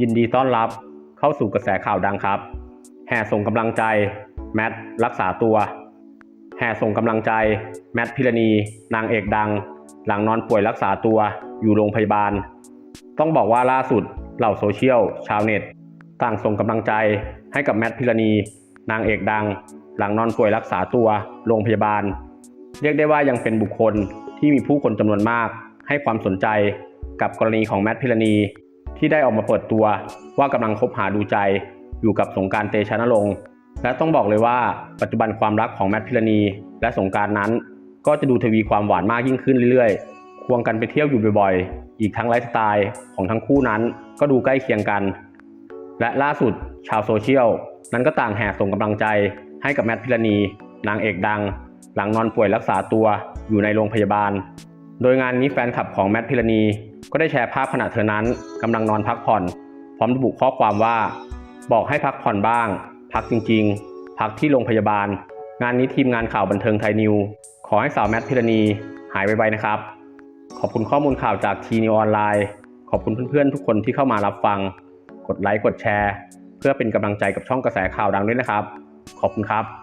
ยินดีต้อนรับเข้าสู่กระแสข่าวดังครับ แห่ส่งกำลังใจ แมทรักษาตัว แห่ส่งกำลังใจ แมทพิรณี นางเอกดัง หลังนอนป่วยรักษาตัวอยู่โรงพยาบาล ต้องบอกว่าล่าสุดเหล่าโซเชียล ชาวเน็ต ต่างส่งกำลังใจให้กับแมทพิรณี นางเอกดัง หลังนอนป่วยรักษาตัวโรงพยาบาล เรียกได้ว่ายังเป็นบุคคลที่มีผู้คนจำนวนมาก ให้ความสนใจกับกรณีของแมทพิรณี ที่ได้ออกมาเปิดตัวว่ากำลังคบหาดูใจอยู่กับสงการเตชะนรงค์และต้องบอกเลยว่าปัจจุบันความรักของแมทพิรณี และสงการนั้น ก็จะดูทวีความหวานมากยิ่งขึ้นเรื่อยๆ ควงกันไปเที่ยวอยู่บ่อยๆ อีกทั้งไลฟ์สไตล์ของทั้งคู่นั้น ก็ดูใกล้เคียงกัน และล่าสุดชาวโซเชียลนั้นก็ต่างแห่ส่งกำลังใจให้กับแมทพิรณี นางเอกดัง หลังนอนป่วยรักษาตัวอยู่ในโรงพยาบาล โดยงานนี้แฟนคลับของแมทพิรณี ก็ได้แชร์ภาพขณะเธอนั้นกำลังนอนพักผ่อน พร้อมระบุข้อความว่า บอกให้พักผ่อนบ้าง พักจริง ๆ พักที่โรงพยาบาล งานนี้ทีมงานข่าวบันเทิงไทยนิว ขอให้สาวแมทพิรณีหายไวๆนะครับ ขอบคุณข้อมูลข่าวจากทีนิวออนไลน์ ขอบคุณเพื่อนๆทุกคนที่เข้ามารับฟัง กดไลค์กดแชร์ เพื่อเป็นกำลังใจกับช่องกระแสข่าวดังด้วยนะครับ ขอบคุณครับ